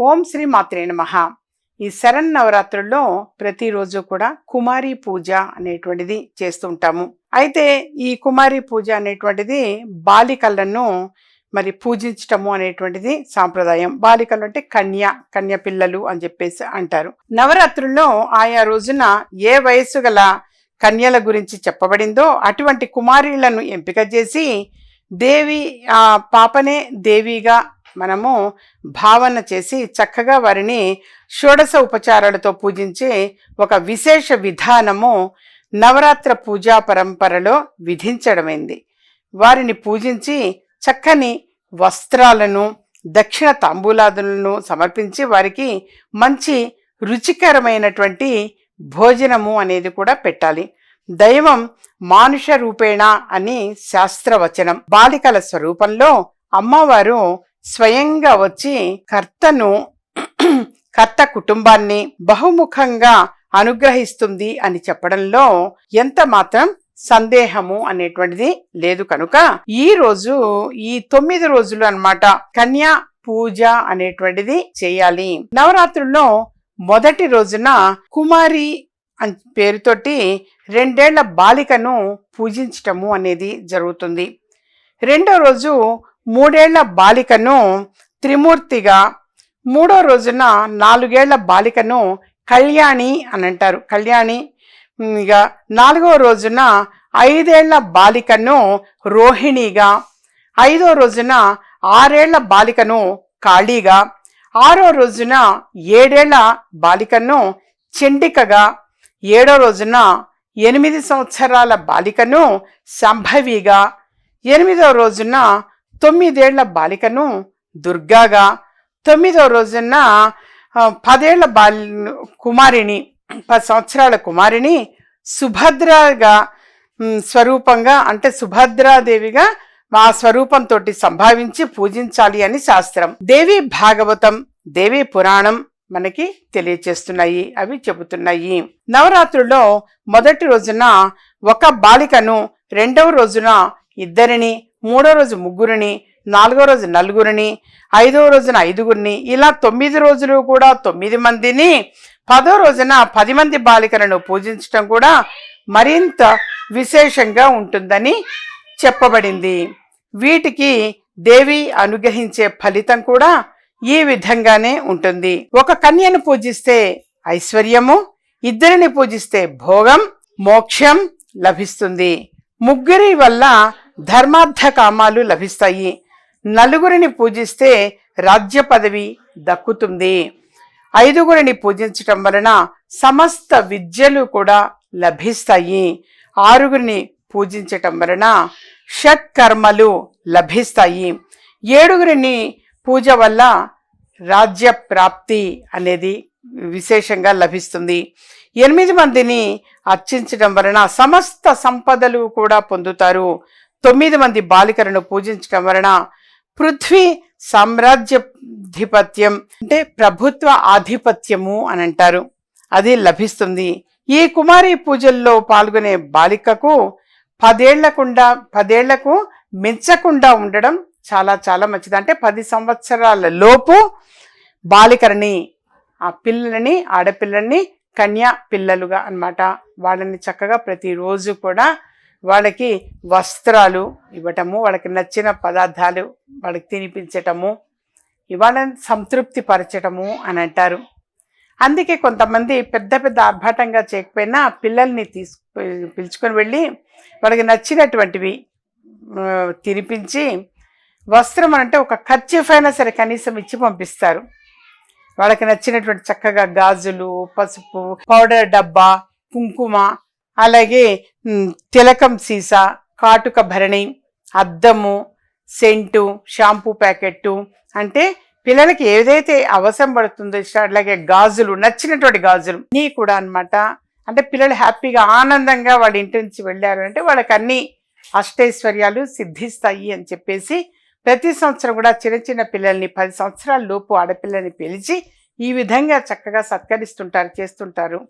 ఓం శ్రీ మాత్రే నమ. ఈ శరణ్ నవరాత్రుల్లో ప్రతిరోజు కూడా కుమారి పూజ అనేటువంటిది చేస్తుంటాము అయితే ఈ కుమారి పూజ అనేటువంటిది బాలికలను మరి పూజించటము అనేటువంటిది సాంప్రదాయం. బాలికలు అంటే కన్య కన్య పిల్లలు అని చెప్పేసి అంటారు. నవరాత్రుల్లో ఆయా రోజున ఏ వయస్సు గల కన్యల గురించి చెప్పబడిందో అటువంటి కుమారీలను ఎంపిక చేసి దేవి ఆ పాపనే దేవిగా మనము భావన చేసి చక్కగా వారిని షోడశ ఉపచారాలతో పూజించే ఒక విశేష విధానము నవరాత్ర పూజా పరంపరలో విధించడమైంది. వారిని పూజించి చక్కని వస్త్రాలను దక్షిణ తాంబూలాదులను సమర్పించి వారికి మంచి రుచికరమైనటువంటి భోజనము అనేది కూడా పెట్టాలి. దైవం మానుష రూపేణ అని శాస్త్రవచనం బాలికల స్వరూపంలో అమ్మవారు స్వయంగా వచ్చి కర్తను కర్త కుటుంబాన్ని బహుముఖంగా అనుగ్రహిస్తుంది అని చెప్పడంలో ఎంత మాత్రం సందేహము అనేటువంటిది లేదు కనుక. ఈ రోజు ఈ తొమ్మిది రోజులు అన్నమాట కన్యా పూజ అనేటువంటిది చేయాలి. నవరాత్రుల్లో మొదటి రోజున కుమారి అని పేరుతోటి రెండేళ్ళ బాలికను పూజించటము అనేది జరుగుతుంది. రెండో రోజు మూడేళ్ళ బాలికను త్రిమూర్తిగా మూడో రోజున నాలుగేళ్ళ బాలికను కళ్యాణి అని అంటారు. కళ్యాణి ఇక నాలుగో రోజున ఐదేళ్ళ బాలికను రోహిణిగా ఐదో రోజున ఆరేళ్ళ బాలికను కాళీగా ఆరో రోజున ఏడేళ్ళ బాలికను చండికగా ఏడో రోజున ఎనిమిది సంవత్సరాల బాలికను సంభవిగా ఎనిమిదో రోజున తొమ్మిదేళ్ళ బాలికను దుర్గాగా తొమ్మిదో రోజున పదేళ్ళ బాలి కుమారిని పది సంవత్సరాల కుమారిని సుభద్రగా స్వరూపంగా అంటే సుభద్రాదేవిగా మా స్వరూపంతో సంభావించి పూజించాలి అని శాస్త్రం. దేవి భాగవతం దేవి పురాణం మనకి తెలియచేస్తున్నాయి అవి చెబుతున్నాయి. నవరాత్రుల్లో మొదటి రోజున ఒక బాలికను రెండవ రోజున ఇద్దరిని మూడో రోజు ముగ్గురిని నాలుగో రోజు నలుగురిని ఐదవ రోజున ఐదుగురిని ఇలా తొమ్మిది రోజులు కూడా తొమ్మిది మందిని పదో రోజున పది మంది బాలికలను పూజించటం కూడా మరింత విశేషంగా ఉంటుందని చెప్పబడింది. వీటికి దేవి అనుగ్రహించే ఫలితం కూడా ఈ విధంగానే ఉంటుంది. ఒక కన్యను పూజిస్తే ఐశ్వర్యము ఇద్దరిని పూజిస్తే భోగం మోక్షం లభిస్తుంది. ముగ్గురి వల్ల ధర్మార్థ కామాలు లభిస్తాయి. నలుగురిని పూజిస్తే రాజ్య పదవి దక్కుతుంది. ఐదుగురిని పూజించటం వలన సమస్త విద్యలు కూడా లభిస్తాయి. ఆరుగురిని పూజించటం వలన షట్కర్మలు లభిస్తాయి. ఏడుగురిని పూజ వల్ల రాజ్య ప్రాప్తి అనేది విశేషంగా లభిస్తుంది. ఎనిమిది మందిని అర్చించడం వలన సమస్త సంపదలు కూడా పొందుతారు. తొమ్మిది మంది బాలికలను పూజించడం వలన పృథ్వీ సామ్రాజ్యాధిపత్యం అంటే ప్రభుత్వ ఆధిపత్యము అని అంటారు. అది లభిస్తుంది. ఈ కుమారి పూజల్లో పాల్గొనే బాలికకు పదేళ్ళకుండా పదేళ్ళకు మించకుండా ఉండడం చాలా చాలా మంచిది. అంటే పది సంవత్సరాల లోపు బాలికలని ఆ పిల్లలని ఆడపిల్లల్ని కన్యా పిల్లలుగా అన్నమాట. వాళ్ళని చక్కగా ప్రతిరోజు కూడా వాళ్ళకి వస్త్రాలు ఇవ్వటము వాళ్ళకి నచ్చిన పదార్థాలు వాళ్ళకి తినిపించటము ఇవాళని సంతృప్తి పరచటము అని అంటారు. అందుకే కొంతమంది పెద్ద పెద్ద ఆర్భాటంగా చేయకపోయినా పిల్లల్ని తీసుకు పిలుచుకొని వెళ్ళి వాళ్ళకి నచ్చినటువంటివి తినిపించి వస్త్రం అంటే ఒక ఖర్చీఫ్ అయినా సరే కనీసం ఇచ్చి పంపిస్తారు. వాళ్ళకి నచ్చినటువంటి చక్కగా గాజులు పసుపు పౌడర్ డబ్బా కుంకుమ అలాగే తిలకం సీసా కాటుక భరణి అద్దము సెంటు షాంపూ ప్యాకెట్టు. అంటే పిల్లలకి ఏదైతే అవసరం పడుతుందో అలాగే గాజులు నచ్చినటువంటి గాజులు నీ కూడా అన్నమాట. అంటే పిల్లలు హ్యాపీగా ఆనందంగా వాళ్ళ ఇంటి నుంచి వెళ్ళారు అంటే వాళ్ళకి అన్ని అష్టైశ్వర్యాలు సిద్ధిస్తాయి అని చెప్పేసి ప్రతి సంవత్సరం కూడా చిన్న చిన్న పిల్లల్ని పది సంవత్సరాల లోపు ఆడపిల్లని పిలిచి ఈ విధంగా చక్కగా సత్కరిస్తుంటారు చేస్తుంటారు.